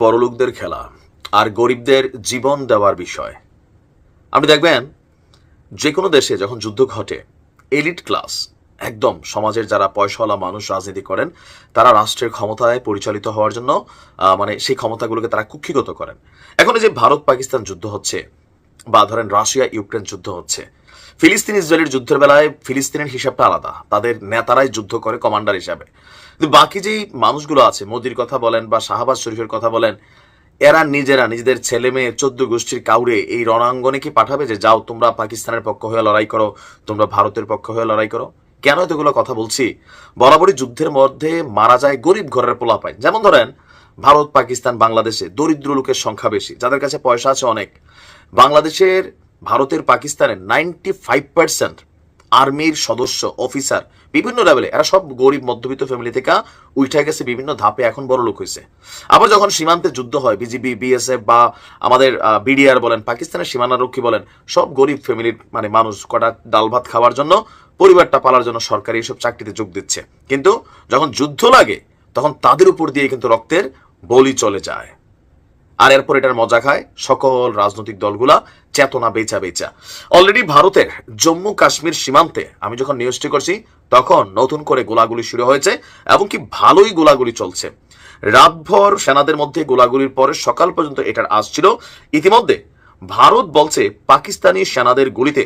পরলোকদের খেলা আর গরিবদের জীবন দেওয়ার বিষয়। আপনি দেখবেন যে কোনো দেশে যখন যুদ্ধ ঘটে, এলিট ক্লাস, একদম সমাজের যারা পয়সাওয়ালা মানুষ রাজনীতি করেন, তারা রাষ্ট্রের ক্ষমতায় পরিচালিত হওয়ার জন্য মানে সেই ক্ষমতাগুলোকে তারা কুক্ষিগত করেন। এখন যে ভারত পাকিস্তান যুদ্ধ হচ্ছে, বা ধরেন রাশিয়া ইউক্রেন যুদ্ধ হচ্ছে, ফিলিস্তিন ইসরায়েলের যুদ্ধের বেলায় ফিলিস্তিনের হিসাবটা আলাদা। তাদের নেতারাই যুদ্ধ করে কমান্ডার হিসাবে। বাকি যেই মানুষগুলো আছে, মোদির কথা বলেন বা শাহবাজ শরীফের কথা বলেন, এরা নিজেরা, নিজেদের ছেলে মেয়ে চোদ্দ গোষ্ঠীর কাউরে এই রণাঙ্গনে কি পাঠাবে যে, যাও তোমরা পাকিস্তানের পক্ষ হয়ে লড়াই করো, তোমরা ভারতের পক্ষ হয়ে লড়াই করো কেন এতগুলো কথা বলছি? বরাবরই যুদ্ধের মধ্যে মারা যায় গরিব ঘরের পোলাপাই যেমন ধরেন, ভারত, পাকিস্তান, বাংলাদেশে দরিদ্র লোকের সংখ্যা বেশি, যাদের কাছে পয়সা আছে অনেক। বাংলাদেশের, ভারতের, পাকিস্তানের নাইনটি ফাইভ পার্সেন্ট আর্মির সদস্য অফিসার বিভিন্ন লেভেলে এরা সব গরিব, মধ্যবিত্ত ফ্যামিলি থেকে উঠে গেছে, বিভিন্ন ধাপে এখন বড় লোক হয়েছে। আবার যখন সীমান্তে যুদ্ধ হয় বিজিবি বিএসএফ বা আমাদের বিডিআর বলেন, পাকিস্তানের সীমানারক্ষী বলেন, সব গরিব ফ্যামিলির মানে মানুষ কটা ডাল ভাত খাওয়ার জন্য, পরিবারটা পালার জন্য সরকারি এইসব চাকরিতে যোগ দিচ্ছে। কিন্তু যখন যুদ্ধ লাগে, তখন তাদের উপর দিয়ে কিন্তু রক্তের বলি চলে যায়। আর এরপর এটার মজা খায় সকল রাজনৈতিক দলগুলা চেতনা বেচা বেচা। অলরেডি ভারতের জম্মু কাশ্মীর সীমান্তে আমি যখন নিউজটি করছি, তখন নতুন করে গোলাগুলি শুরু হয়েছে এবং কি ভালোই গোলাগুলি চলছে। রাতভর সেনাদের মধ্যে গোলাগুলির পরে সকাল পর্যন্ত এটার আজ ছিল। ইতিমধ্যে ভারত বলছে পাকিস্তানি সেনাদের গুলিতে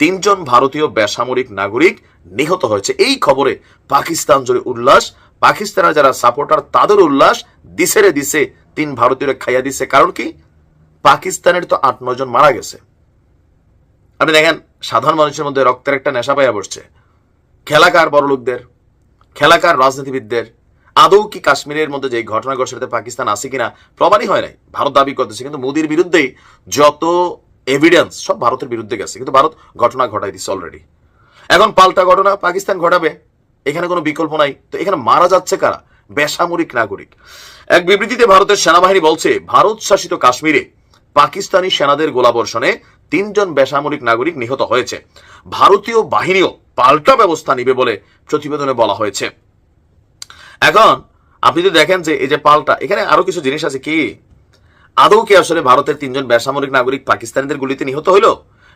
তিনজন ভারতীয় বেসামরিক নাগরিক নিহত হয়েছে। এই খবরে পাকিস্তান জুড়ে উল্লাস, পাকিস্তানের যারা সাপোর্টার তাদের উল্লাস দিছে রে দিছে তিন ভারতীয়রা খাইয়া দিছে। কারণ কি? পাকিস্তানের তো আট, নয় জন মারা গেছে। আপনি দেখেন, সাধারণ মানুষের মধ্যে রক্তের একটা নেশা পাইয়া বসছে। খেলাকার বড় লোকদের খেলাকার রাজনীতিবিদদের, আদৌ কি কাশ্মীরের মধ্যে যে ঘটনা ঘটছে পাকিস্তান আছে কিনা, প্রমাণই হয় নাই। ভারত দাবি করতেছে, কিন্তু মোদির বিরুদ্ধেই যত এভিডেন্স সব ভারতের বিরুদ্ধে গেছে। কিন্তু ভারত ঘটনা ঘটাই দিচ্ছে অলরেডি এখন পাল্টা ঘটনা পাকিস্তান ঘটাবে। এখানে কোনো বিকল্প নাই। তো এখানে মারা যাচ্ছে কারা? বেসামরিক নাগরিক। এক বিবৃতিতে ভারতের সেনাবাহিনী বলছে, ভারত শাসিত কাশ্মীরে পাকিস্তানি সেনাদের গোলাবর্ষণে তিনজন বেসামরিক নাগরিক নিহত হয়েছে। ভারতীয় বাহিনীও পাল্টা ব্যবস্থা নিবে বলে প্রতিবেদনে বলা হয়েছে। এখন আপনি যদি দেখেন যে এই যে পাল্টা, এখানে আরও কিছু জিনিস আছে কি? আদৌ কি আসলে ভারতের তিনজন বেসামরিক নাগরিক পাকিস্তানিদের গুলিতে নিহত হইল?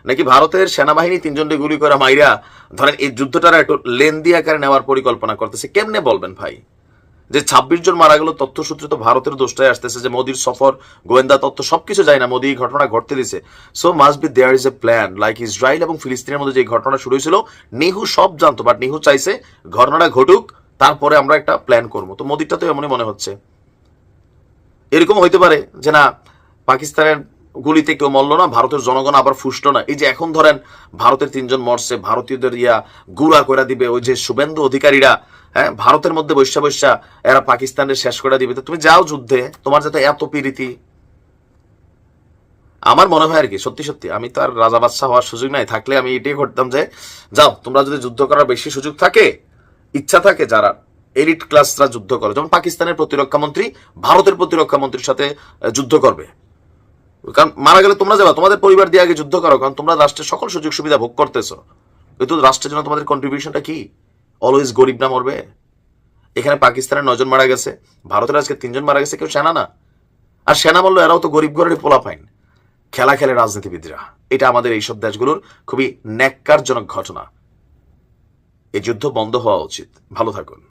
নাকি ভারতের সেনাবাহিনী তিনজনকে গুলি করা মাইরা, ধরেন এই যুদ্ধটার একটু লেন্দি আকারে নেওয়ার পরিকল্পনা করতেছে? কেমনে বলবেন ভাই? যে ছাব্বিশ জন মারা গেল, তথ্যসূত্রে তো ভারতের দোষটাই আসতেছে যে মোদির সফর, গোয়েন্দা তথ্য সবকিছু যায় না, মোদি এই ঘটনা ঘটতে দিছে। So must be there is a plan like Israel এবং ফিলিস্তিনের মধ্যে যে ঘটনা শুরু হয়েছিল, নিহু সব জানতো বাট নিহু চাইছে ঘটনাটা ঘটুক, তারপরে আমরা একটা প্ল্যান করব। তো মোদিরটা তো এমনই মনে হচ্ছে। এরকম হইতে পারে যে না, পাকিস্তানের গুলিতে কেউ মরল না, ভারতের জনগণ আবার ফুসলো না। এই যে এখন ধরেন, ভারতের তিনজন মরছে, ভারতীয়দের ইয়া গুড়া করে দিবে, ওই যে শুভেন্দু অধিকারীরা হ্যাঁ ভারতের মধ্যে বৈশা বৈশা এরা পাকিস্তানের শেষ করে দিবে। তুমি যাও যুদ্ধে, তোমার যাতে এত পিরিতি। আমার মনে হয় আর কি, সত্যি সত্যি, আমি তো আর রাজা বাদশাহ হওয়ার সুযোগ নাই, থাকলে আমি এটাই করতাম যে, যাও, তোমরা যদি যুদ্ধ করার বেশি সুযোগ থাকে, ইচ্ছা থাকে যারা এলিট ক্লাসরা যুদ্ধ করে, যেমন পাকিস্তানের প্রতিরক্ষা মন্ত্রী, ভারতের প্রতিরক্ষা মন্ত্রীর সাথে যুদ্ধ করবে। কারণ মারা গেলে তোমরা যাবা, তোমাদের পরিবার দিয়ে আগে যুদ্ধ করো, কারণ তোমরা রাষ্ট্রের সকল সুযোগ সুবিধা ভোগ করতেছো। কিন্তু রাষ্ট্রের জন্য তোমাদের কন্ট্রিবিউশনটা কি? অলওয়েজ গরিব না মরবে। এখানে পাকিস্তানের নজন মারা গেছে, ভারতের আজকে তিনজন মারা গেছে, কেউ সেনা না। আর সেনা বলল, এরাও তো গরিব ঘরের পোলা পাইন খেলা খেলে রাজনীতিবিদরা। এটা আমাদের এইসব দেশগুলোর খুবই ন্যাক্কারজনক ঘটনা। এই যুদ্ধ বন্ধ হওয়া উচিত। ভালো থাকুন।